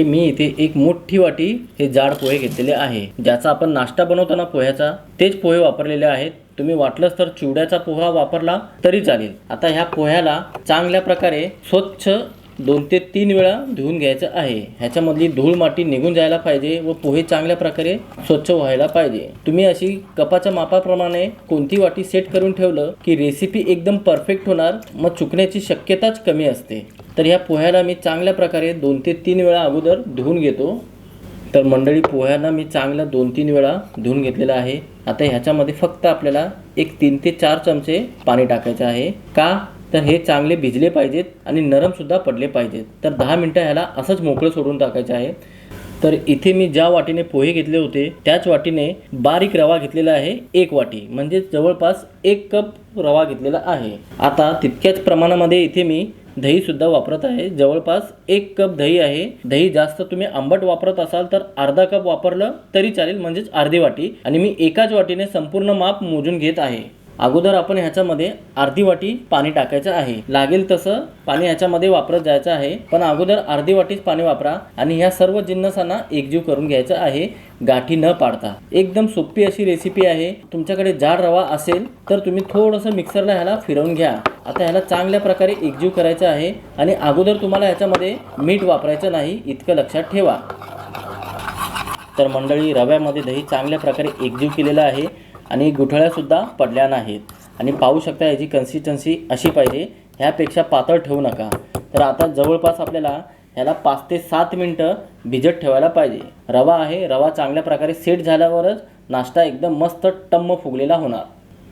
मी इथे एक मोठी वाटी हे जाड पोहे घेतलेले आहे ज्याचा आपण नाश्ता बनवताना पोह्याचा तेच पोहे वापरलेले आहेत. तुम्ही वाटलंच तर चिवड्याचा पोहा वापरला तरी चालेल. आता ह्या पोह्याला चांगल्या प्रकारे स्वच्छ दोन ते तीन वेळा धुवून घ्यायचं आहे. ह्याच्यामधली धूळ माती निघून जायला पाहिजे व पोहे चांगल्या प्रकारे स्वच्छ व्हायला पाहिजे. तुम्ही अशी कपाच्या मापाप्रमाणे कोणती वाटी सेट करून ठेवलं की रेसिपी एकदम परफेक्ट होणार मग चुकण्याची शक्यताच कमी असते. तर ह्या पोह्याला मी चांगल्या प्रकारे दोन ते तीन वेळा अगोदर धुवून घेतो. तर मंडळी पोह्यांना मी चांगला दोन तीन वेळा धुवून घेतलेला आहे. आता ह्याच्यामध्ये फक्त आपल्याला एक तीन ते चार चमचे पाणी टाकायचं आहे. का? तर हे चांगले भिजले पाहिजेत आणि नरमसुद्धा पडले पाहिजेत. तर दहा मिनटं ह्याला असंच मोकळं सोडून टाकायचं आहे. तर इथे मी ज्या वाटीने पोहे घेतले होते त्याच वाटीने बारीक रवा घेतलेला आहे एक वाटी. म्हणजे जवळपास एक कप रवा घेतलेला आहे. आता तितक्याच प्रमाणामध्ये इथे मी दहीसुद्धा वापरत आहे. जवळपास एक कप दही आहे. दही जास्त तुम्ही आंबट वापरत असाल तर अर्धा कप वापरलं तरी चालेल म्हणजेच अर्धी वाटी. आणि मी एकाच वाटीने संपूर्ण माप मोजून घेत आहे. अगोदर आपण ह्याच्यामध्ये अर्धी वाटी पाणी टाकायचं आहे. लागेल तसं पाणी ह्याच्यामध्ये वापरत जायचं आहे. पण अगोदर अर्धी वाटीच पाणी वापरा आणि ह्या सर्व जिन्नसांना एकजीव करून घ्यायचं आहे. गाठी न पाडता. एकदम सोपी अशी रेसिपी आहे. तुमच्याकडे जाड रवा असेल तर तुम्ही थोडंसं मिक्सरला ह्याला फिरवून घ्या. आता ह्याला चांगल्या प्रकारे एकजीव करायचं आहे आणि अगोदर तुम्हाला ह्याच्यामध्ये मीठ वापरायचं नाही इतकं लक्षात ठेवा. तर मंडळी रव्यामध्ये दही चांगल्या प्रकारे एकजीव केलेलं आहे. आणि गुठळ्यासुद्धा पडल्या नाहीत. आणि पाहू शकता याची कन्सिस्टन्सी अशी पाहिजे ह्यापेक्षा पातळ ठेवू नका. तर आता जवळपास आपल्याला ह्याला पाच ते सात मिनटं भिजत ठेवायला पाहिजे. रवा आहे रवा चांगल्या प्रकारे सेट झाल्यावरच नाश्ता एकदम मस्त टम्म फुगलेला होणार.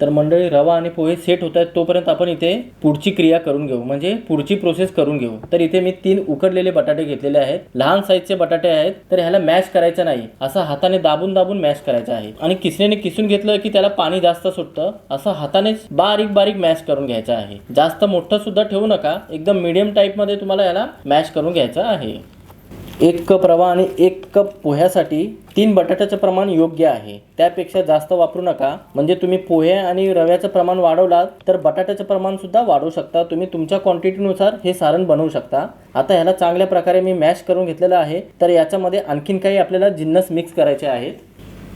तर मंडळी रवा आणि पोहे सेट होत आहेत तोपर्यंत आपण इथे पुढची क्रिया करून घेऊ. म्हणजे पुढची प्रोसेस करून घेऊ. तर इथे मी तीन उकडलेले बटाटे घेतलेले आहेत. लहान साईजचे बटाटे आहेत तर ह्याला मॅश करायचं नाही. असं हाताने दाबून दाबून मॅश करायचं आहे. आणि किसणीने किसून घेतलं की त्याला पाणी जास्त सुटतं असं हातानेच बारीक बारीक मॅश करून घ्यायचं आहे. जास्त मोठं सुद्धा ठेवू नका. एकदम मिडियम टाईपमध्ये तुम्हाला याला मॅश करून घ्यायचं आहे. एक कप रवा आणि एक कप पोह्यासाठी तीन बटाट्याचं प्रमाण योग्य आहे. त्यापेक्षा जास्त वापरू नका. म्हणजे तुम्ही पोहे आणि रव्याचं प्रमाण वाढवलात तर बटाट्याचं प्रमाण सुद्धा वाढवू शकता. तुम्ही तुमच्या क्वांटिटीनुसार हे सारण बनवू शकता. आता ह्याला चांगल्या प्रकारे मी मॅश करून घेतलेलं आहे. तर याच्यामध्ये आणखीन काही आपल्याला जिन्नस मिक्स करायचे आहेत.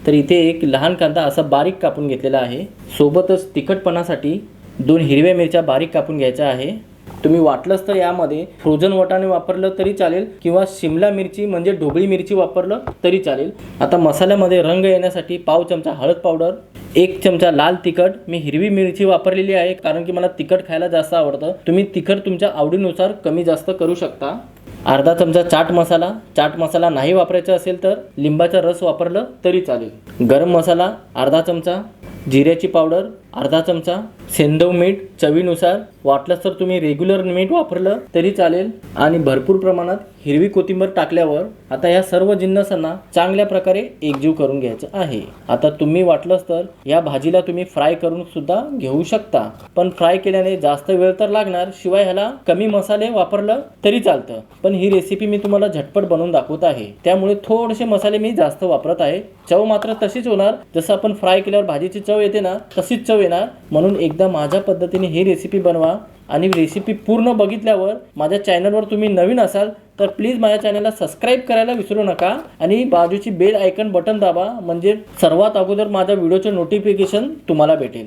तर इथे एक लहान कांदा असा बारीक कापून घेतलेला आहे. सोबतच तिखटपणासाठी दोन हिरव्या मिरच्या बारीक कापून घ्यायच्या आहे. तुम्ही वाटलंच तर यामध्ये फ्रोझन वाटाणे वापरलं तरी चालेल किंवा शिमला मिरची म्हणजे ढोबळी मिरची वापरलं तरी चालेल. आता मसाल्यामध्ये रंग येण्यासाठी पाव चमचा हळद पावडर एक चमचा लाल तिखट. मी हिरवी मिरची वापरलेली आहे कारण की मला तिखट खायला जास्त आवडतं. तुम्ही तिखट तुमच्या आवडीनुसार कमी जास्त करू शकता. अर्धा चमचा चाट मसाला. चाट मसाला नाही वापरायचा असेल तर लिंबाचा रस वापरलं तरी चालेल. गरम मसाला अर्धा चमचा. जिऱ्याची पावडर अर्धा चमचा. सेंदव मीठ चवीनुसार वाटलंच तर तुम्ही रेग्युलर मीठ वापरलं तरी चालेल. आणि भरपूर प्रमाणात हिरवी कोथिंबीर टाकल्यावर आता या सर्व जिन्नसांना चांगल्या प्रकारे एकजीव करून घ्यायचं आहे. आता तुम्ही वाटलंच तर या भाजीला तुम्ही फ्राय करून सुद्धा घेऊ शकता. पण फ्राय केल्याने जास्त वेळ तर लागणार शिवाय ह्याला कमी मसाले वापरलं तरी चालतं. पण ही रेसिपी मी तुम्हाला झटपट बनवून दाखवत आहे. त्यामुळे थोडेसे मसाले मी जास्त वापरत आहे. चव मात्र तशीच होणार. जसं आपण फ्राय केल्यावर भाजीची चव येते ना तशीच चव येणार. म्हणून एकदा माझ्या पद्धतीने ही रेसिपी बनवा आणि रेसिपी पूर्ण बघितल्यावर माझ्या चॅनलवर तुम्ही नवीन असाल तर प्लीज माझ्या चॅनलला सबस्क्राईब करायला विसरू नका आणि बाजूची बेल आयकन बटन दाबा म्हणजे सर्वात अगोदर माझ्या व्हिडिओचे नोटिफिकेशन तुम्हाला भेटेल.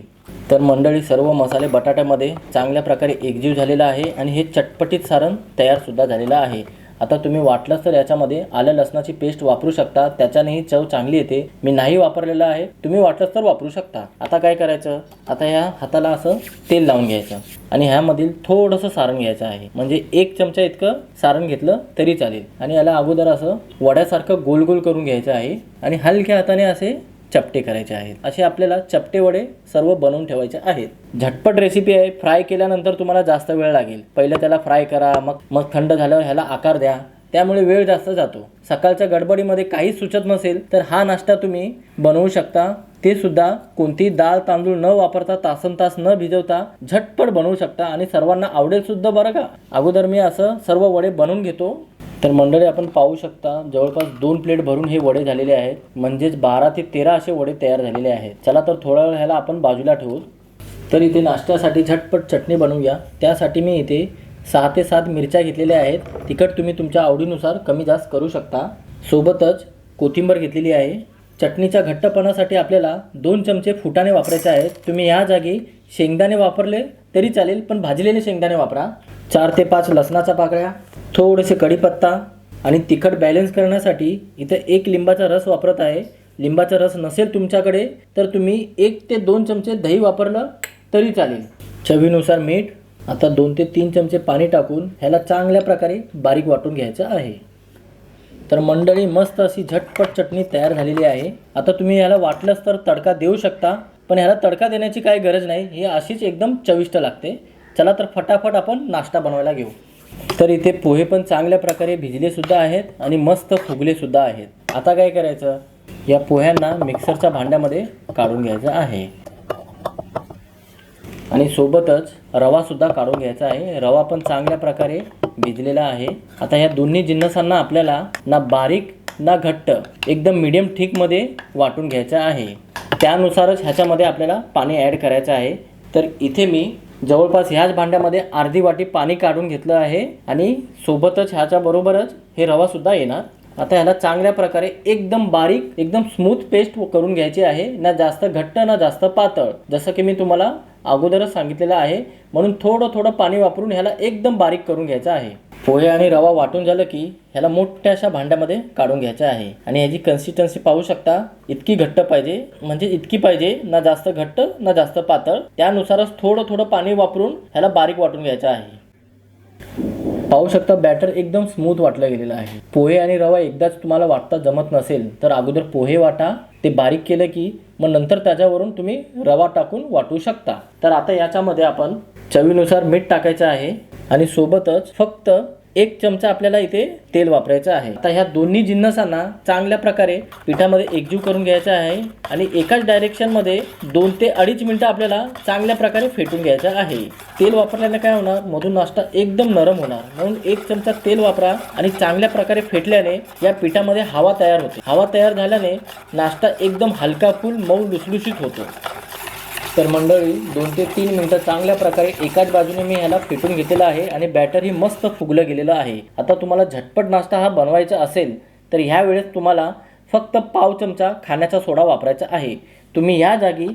तर मंडळी सर्व मसाले बटाट्यामध्ये चांगल्या प्रकारे एकजीव झालेला आहे आणि हे चटपटीत सारण तयारसुद्धा झालेलं आहे. आता तुम्ही वाटलंच तर याच्यामध्ये आलं लसणाची पेस्ट वापरू शकता त्याच्यानेही चव चांगली येते. मी नाही वापरलेलं आहे तुम्ही वाटलंच तर वापरू शकता. आता काय करायचं? आता ह्या हाताला असं तेल लावून घ्यायचं आणि ह्यामधील थोडंसं सारण घ्यायचं आहे. म्हणजे एक चमचा इतकं सारण घेतलं तरी चालेल. आणि याला अगोदर असं वड्यासारखं गोल गोल करून घ्यायचं आहे. आणि हलक्या हाताने असे चपटे करायचे आहेत. असे आपल्याला चपटे वडे सर्व बनवून ठेवायचे आहेत. झटपट रेसिपी आहे. फ्राय केल्यानंतर तुम्हाला जास्त वेळ लागेल. पहिलं त्याला फ्राय करा मग मग थंड झाल्यावर ह्याला आकार द्या. त्यामुळे वेळ जास्त जातो. सकाळच्या गडबडीमध्ये काहीच सुचत नसेल तर हा नाश्ता तुम्ही बनवू शकता. ते सुद्धा कोणती डाळ तांदूळ न वापरता तासन तास न भिजवता झटपट बनवू शकता. आणि सर्वांना आवडेल सुद्धा बरं का? अगोदर मी असं सर्व वडे बनवून घेतो. तर मंडळी आपण पाहू शकता जवळपास दोन प्लेट भरून हे वडे झालेले आहेत. म्हणजेच बारा ते तेरा असे वडे तयार झालेले आहेत. चला तर थोडा वेळ ह्याला आपण बाजूला ठेवू. तर इथे नाश्त्यासाठी झटपट चटणी बनवूया. त्यासाठी मी इथे सहा ते सात मिरच्या घेतलेल्या आहेत. तिखट तुम्ही तुमच्या आवडीनुसार कमी जास्त करू शकता. सोबतच कोथिंबर घेतलेली आहे. चटणीच्या घट्टपणासाठी आपल्याला दोन चमचे फुटाणे वापरायचे आहेत. तुम्ही या जागी शेंगदाणे वापरले तरी चालेल पण भाजलेले शेंगदाणे वापरा. चार ते पाच लसणाच्या पाकळ्या. थोडेसे कढीपत्ता आणि तिखट बॅलन्स करण्यासाठी इथं एक लिंबाचा रस वापरत आहे. लिंबाचा रस नसेल तुमच्याकडे तर तुम्ही एक ते दोन चमचे दही वापरलं तरी चालेल. चवीनुसार मीठ आता दोन ते तीन चमचे पाणी टाकून ह्याला चांगल्या प्रकारे बारीक वाटून घ्यायचं आहे. तर मंडळी मस्त अशी झटपट चटणी तयार झालेली आहे. आता तुम्ही याला वाटलंच तर तडका देऊ शकता पण ह्याला तडका देण्याची काही गरज नाही. ही अशीच एकदम चविष्ट लागते. चला तर फटाफट आपण नाश्ता बनवायला घेऊ. तर इथे पोहे पण चांगल्या प्रकारे भिजले सुद्धा आहेत आणि मस्त फुगले सुद्धा आहेत. आता काय करायचं? या पोह्यांना मिक्सरच्या भांड्यामध्ये काढून घ्यायचं आहे. आणि सोबतच रवासुद्धा काढून घ्यायचा आहे. रवा पण चांगल्या प्रकारे भिजलेला आहे. आता ह्या दोन्ही जिन्नसांना आपल्याला ना बारीक ना घट्ट एकदम मीडियम ठीकमध्ये वाटून घ्यायचं आहे. त्यानुसारच ह्याच्यामध्ये आपल्याला पाणी ॲड करायचं आहे. तर इथे मी जवळपास ह्याच भांड्यामध्ये अर्धी वाटी पाणी काढून घेतलं आहे आणि सोबतच ह्याच्या बरोबरच हे रवासुद्धा येणार. आता ह्याला चांगल्या प्रकारे एकदम बारीक एकदम स्मूथ पेस्ट करून घ्यायची आहे. ना जास्त घट्ट ना जास्त पातळ. जसं की मी तुम्हाला अगोदरच सांगितलेलं आहे. म्हणून थोडं थोडं पाणी वापरून ह्याला एकदम बारीक करून घ्यायचं आहे. पोहे आणि रवा वाटून झालं की ह्याला मोठ्याशा भांड्यामध्ये काढून घ्यायचं आहे. आणि ह्याची कन्सिस्टन्सी पाहू शकता इतकी घट्ट पाहिजे म्हणजे इतकी पाहिजे ना जास्त घट्ट ना जास्त पातळ. त्यानुसारच थोडं थोडं पाणी वापरून ह्याला बारीक वाटून घ्यायचं आहे. पाहू शकता बॅटर एकदम स्मूथ वाटलं गेलेलं आहे. पोहे आणि रवा एकदाच तुम्हाला वाटता जमत नसेल तर अगोदर पोहे वाटा. ते बारीक केलं की मग नंतर त्याच्यावरून तुम्ही रवा टाकून वाटू शकता. तर आता याच्यामध्ये आपण चवीनुसार मीठ टाकायचं आहे. आणि सोबतच फक्त एक चमचा आपल्याला इथे तेल वापरायचं आहे. आता ह्या दोन्ही जिन्नसांना चांगल्या प्रकारे पिठामध्ये एकजीव करून घ्यायचं आहे आणि एकाच डायरेक्शनमध्ये दोन ते अडीच मिनटं आपल्याला चांगल्या प्रकारे फेटून घ्यायचं आहे. तेल वापरल्याने काय होणार? मधून नाश्ता एकदम नरम होणार. म्हणून एक चमचा तेल वापरा आणि चांगल्या प्रकारे फेटल्याने या पिठामध्ये हवा तयार होते. हवा तयार झाल्याने नाश्ता एकदम हलका फुल मऊ लुसलुशीत होतो. तर मंडळी दोन ते तीन मिनटं चांगल्या प्रकारे एकाच बाजूने मी ह्याला फेटून घेतलेलं आहे आणि बॅटरही मस्त फुगलं गेलेलं आहे. आता तुम्हाला झटपट नाश्ता हा बनवायचा असेल तर ह्या वेळेस तुम्हाला फक्त पाव चमचा खाण्याचा सोडा वापरायचा आहे. तुम्ही या जागी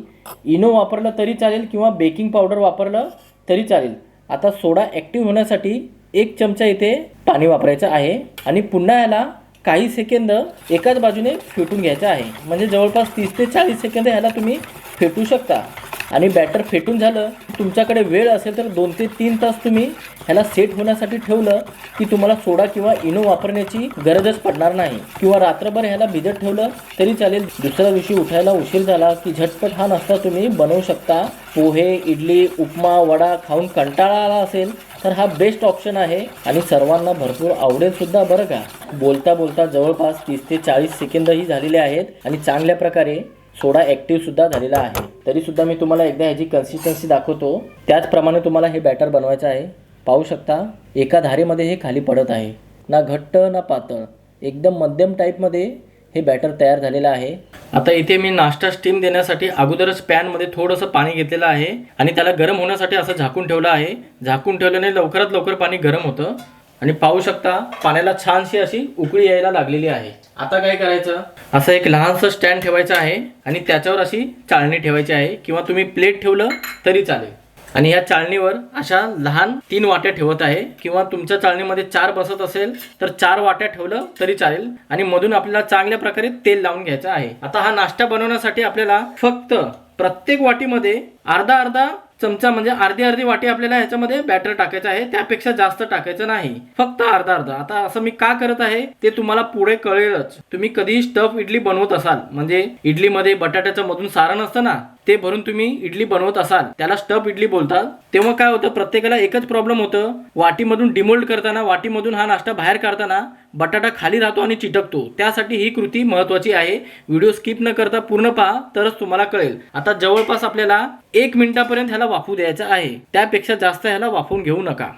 इनो वापरलं तरी चालेल किंवा बेकिंग पावडर वापरलं तरी चालेल. आता सोडा ॲक्टिव्ह होण्यासाठी एक चमचा इथे पाणी वापरायचं आहे आणि पुन्हा याला काही सेकंद एकाच बाजूने फेटून घ्यायचं आहे. म्हणजे जवळपास तीस ते चाळीस सेकंद ह्याला तुम्ही फेटू शकता. आणि बॅटर फेटून झालं तुमच्याकडे वेळ असेल तर दोन ते तीन तास तुम्ही ह्याला सेट होण्यासाठी ठेवलं की तुम्हाला सोडा किंवा इनो वापरण्याची गरजच पडणार नाही. किंवा रात्रभर ह्याला भिजत ठेवलं तरी चालेल. दुसऱ्या दिवशी उठायला उशीर झाला की झटपट हा नाश्ता तुम्ही बनवू शकता. पोहे इडली उपमा वडा खाऊन कंटाळा आला असेल तर हा बेस्ट ऑप्शन आहे आणि सर्वांना भरपूर आवडेल सुद्धा बरं का. बोलता बोलता जवळपास तीस ते चाळीस सेकंदही झालेले आहेत आणि चांगल्या प्रकारे सोडा ॲक्टिवसुद्धा झालेला आहे. तरीसुद्धा मी तुम्हाला एकदा ह्याची कन्सिस्टन्सी दाखवतो. त्याचप्रमाणे तुम्हाला हे बॅटर बनवायचं आहे. पाहू शकता एका धारेमध्ये हे खाली पडत आहे. ना घट्ट ना पातळ. एकदम मध्यम टाईपमध्ये हे बॅटर तयार झालेलं आहे. आता इथे मी नाश्ता स्टीम देण्यासाठी अगोदरच पॅनमध्ये थोडंसं पाणी घेतलेलं आहे आणि त्याला गरम होण्यासाठी असं झाकून ठेवलं आहे. झाकून ठेवल्याने लवकरात लवकर पाणी गरम होतं. आणि पाहू शकता पाण्याला छानशी अशी उकळी यायला लागलेली आहे. आता काय करायचं? असं एक लहानसं स्टँड ठेवायचं आहे आणि त्याच्यावर अशी चाळणी ठेवायची आहे किंवा तुम्ही प्लेट ठेवलं तरी चालेल. आणि या चाळणीवर अशा लहान तीन वाट्या ठेवत आहे किंवा तुमच्या चाळणीमध्ये चार बसत असेल तर चार वाट्या ठेवलं तरी चालेल. आणि मधून आपल्याला चांगल्या प्रकारे तेल लावून घ्यायचं आहे. आता हा नाश्ता बनवण्यासाठी आपल्याला फक्त प्रत्येक वाटीमध्ये अर्धा अर्धा चमचा म्हणजे अर्धी अर्धी वाटी आपल्याला ह्याच्यामध्ये बॅटर टाकायचं आहे. त्यापेक्षा जास्त टाकायचं नाही. फक्त अर्धा अर्धा. आता असं मी का करत आहे ते तुम्हाला पुढे कळेलच. तुम्ही कधी स्टफ इडली बनवत असाल म्हणजे इडलीमध्ये बटाट्याचं मधून सारण असतं ना ते भरून तुम्ही इडली बनवत असाल त्याला स्टफ इडली बोलतात. तेव्हा काय होतं प्रत्येकाला एकच प्रॉब्लेम होतं. वाटीमधून डिमोल्ड करताना वाटीमधून हा नाश्ता बाहेर काढताना बटाटा खाली राहतो आणि चिटकतो. त्यासाठी ही कृती महत्वाची आहे. व्हिडिओ स्किप न करता पूर्ण पहा तरच तुम्हाला कळेल. आता जवळपास आपल्याला एक मिनिटापर्यंत ह्याला वाफू द्यायचा आहे. त्यापेक्षा जास्त ह्याला वाफवून घेऊ नका.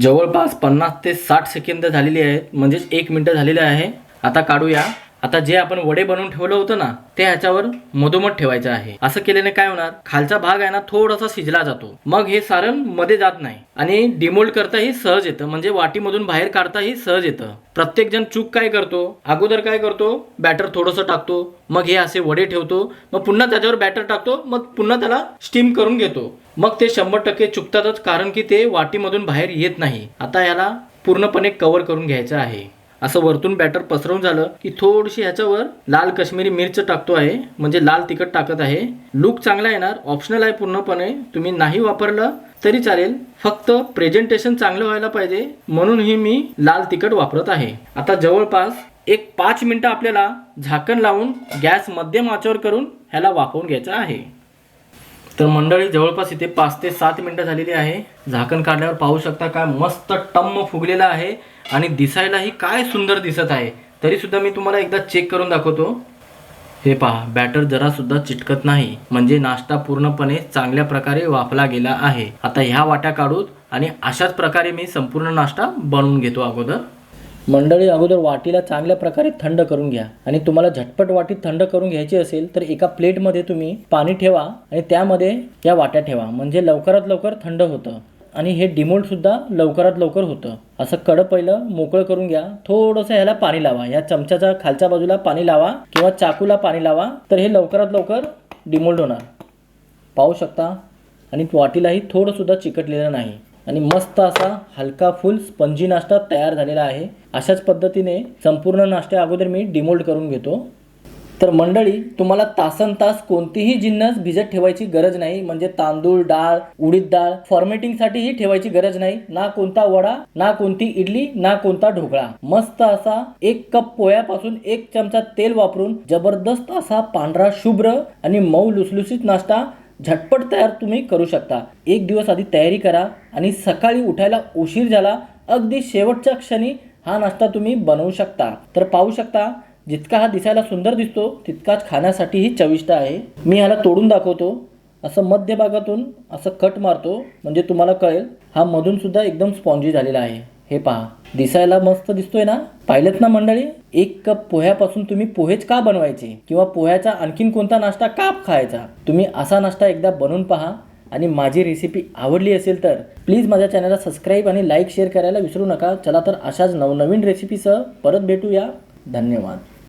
जवळपास पन्नास ते साठ सेकंद झालेली आहेत. म्हणजेच एक मिनटं झालेले आहे. आता काढूया. आता जे आपण वडे बनवून ठेवलं होतं ना ते ह्याच्यावर मधोमध ठेवायचं आहे. असं केल्याने काय होणार? खालचा भाग आहे ना थोडासा शिजला जातो. मग हे सारणमध्ये जात नाही. आणि डिमोल्ड करताही सहज येतं. म्हणजे वाटीमधून बाहेर काढताही सहज येतं. प्रत्येक जण चूक काय करतो? अगोदर काय करतो? बॅटर थोडंसं टाकतो. मग हे असे वडे ठेवतो. मग पुन्हा त्याच्यावर बॅटर टाकतो. मग पुन्हा त्याला स्टीम करून घेतो. मग ते शंभर टक्के चुकतातच कारण की ते वाटीमधून बाहेर येत नाही. आता याला पूर्णपणे कव्हर करून घ्यायचं आहे. असं वरतून बॅटर पसरवून झालं की थोडीशी ह्याच्यावर लाल काश्मीरी मिरच टाकतो आहे. म्हणजे लाल तिखट टाकत आहे. लुक चांगला येणार. ऑप्शनल आहे पूर्णपणे. तुम्ही नाही वापरलं तरी चालेल. फक्त प्रेझेंटेशन चांगलं व्हायला पाहिजे. म्हणूनही मी लाल तिखट वापरत आहे. आता जवळपास एक पाच मिनटं आपल्याला झाकण लावून गॅस मध्यम आचेवर करून ह्याला वाफवून घ्यायचा आहे. तर मंडळी जवळपास इथे पाच ते सात मिनिटं झालेली आहे. झाकण काढल्यावर पाहू शकता काय मस्त टम्म फुगलेला आहे आणि दिसायलाही काय सुंदर दिसत आहे. तरीसुद्धा मी तुम्हाला एकदा चेक करून दाखवतो. हे पहा बॅटर जरासुद्धा चिटकत नाही. म्हणजे नाश्ता पूर्णपणे चांगल्या प्रकारे वाफला गेला आहे. आता ह्या वाट्या काढूत आणि अशाच प्रकारे मी संपूर्ण नाश्ता बनवून घेतो अगोदर. मंडळी अगोदर वाटीला चांगल्या प्रकारे थंड करून घ्या. आणि तुम्हाला झटपट वाटी थंड करून घ्यायची असेल तर एका प्लेटमध्ये तुम्ही पाणी ठेवा आणि त्यामध्ये या वाट्या ठेवा. म्हणजे लवकरात लवकर थंड होतं. आणि हे डिमोल्टसुद्धा लवकरात लवकर होतं. असं कडं पहिलं मोकळं करून घ्या. थोडंसं ह्याला पाणी लावा. या चमच्याच्या खालच्या बाजूला पाणी लावा किंवा चाकूला पाणी लावा तर हे लवकरात लवकर डिमोल्ड होणार. पाहू शकता? आणि वाटीलाही थोडंसुद्धा चिकटलेलं नाही. आणि मस्त असा हलका फुल स्पंजी नाश्ता तयार झालेला आहे. अशाच पद्धतीने संपूर्ण नाश्त्या अगोदर मी डिमोल्ड करून घेतो. तर मंडळी तुम्हाला तासन तास कोणतीही जिन्नस भिजत ठेवायची गरज नाही. म्हणजे तांदूळ डाळ उडीद डाळ फॉर्मेटिंगसाठीही ठेवायची गरज नाही. ना कोणता वडा ना कोणती इडली ना कोणता ढोकळा. मस्त असा एक कप पोह्यापासून एक चमचा तेल वापरून जबरदस्त असा पांढरा शुभ्र आणि मऊ लुसलुसीत नाश्ता झटपट तयार तुम्ही करू शकता. एक दिवस आधी तयारी करा आणि सकाळी उठायला उशीर झाला अगदी शेवटच्या क्षणी हा नाश्ता तुम्ही बनवू शकता. तर पाहू शकता जितका हा दिसायला सुंदर दिसतो तितकाच खाण्यासाठीही चविष्ट आहे. मी ह्याला तोडून दाखवतो. असं मध्यभागातून असं कट मारतो म्हणजे तुम्हाला कळेल हा मधून सुद्धा एकदम स्पॉन्जी झालेला आहे. हे पहा दिसायला मस्त दिसतोय ना? पाहिलेत ना मंडळी? एक कप पोह्यापासून तुम्ही पोहेच का बनवायचे? किंवा पोह्याचा आणखीन कोणता नाश्ता का खायचा? तुम्ही असा नाश्ता एकदा बनवून पहा. आणि माझी रेसिपी आवडली असेल तर प्लीज माझ्या चॅनलला सबस्क्राईब आणि लाईक शेअर करायला विसरू नका. चला तर अशाच नवनवीन रेसिपीसह परत भेटूया. धन्यवाद.